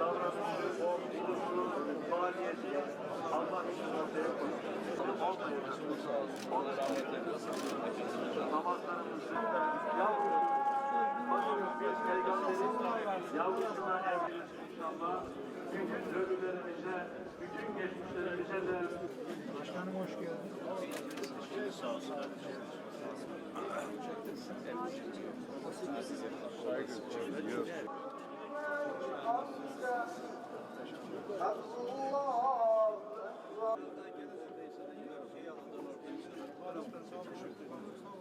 davranışı, duruşu, faaliyeti Allah için ortaya koymuş. Olmayacak. Onun için namazlarımızı yavrusu, bakıyoruz biz peygamberin yavrusuna evliyiz inşallah. Bütün ölülerimize, bütün geçmişlerimize de Başkanım hoş geldin.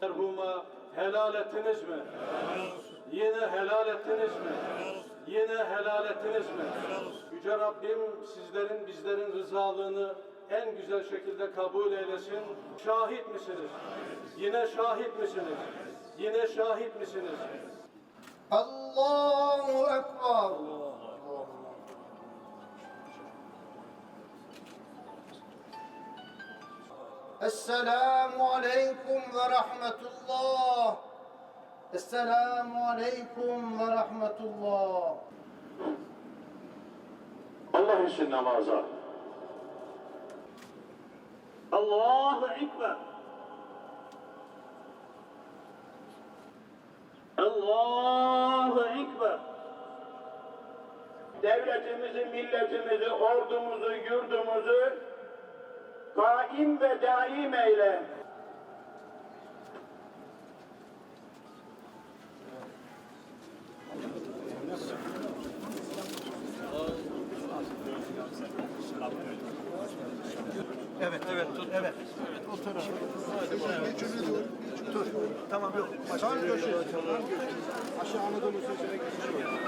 Merhuma helal ettiniz mi? Yine helal ettiniz mi? Yine helal ettiniz mi? Yüce Rabbim sizlerin bizlerin rızalığını en güzel şekilde kabul eylesin. Şahit misiniz? Yine şahit misiniz? Yine şahit misiniz? Allahu Ekber. Esselamu Aleyküm ve Rahmetullah. Esselamu Aleyküm ve Rahmetullah. Allah için namaza. Allahu Ekber. Allahu Ekber. Devletimizi, milletimizi, ordumuzu, yurdumuzu kaim ve daim eyle. Evet, evet, tut. Evet. Otur abi. Hadi Dur. Tamam yok. Başka bir şey. Aşağı Anadolu seçenek geçiyor.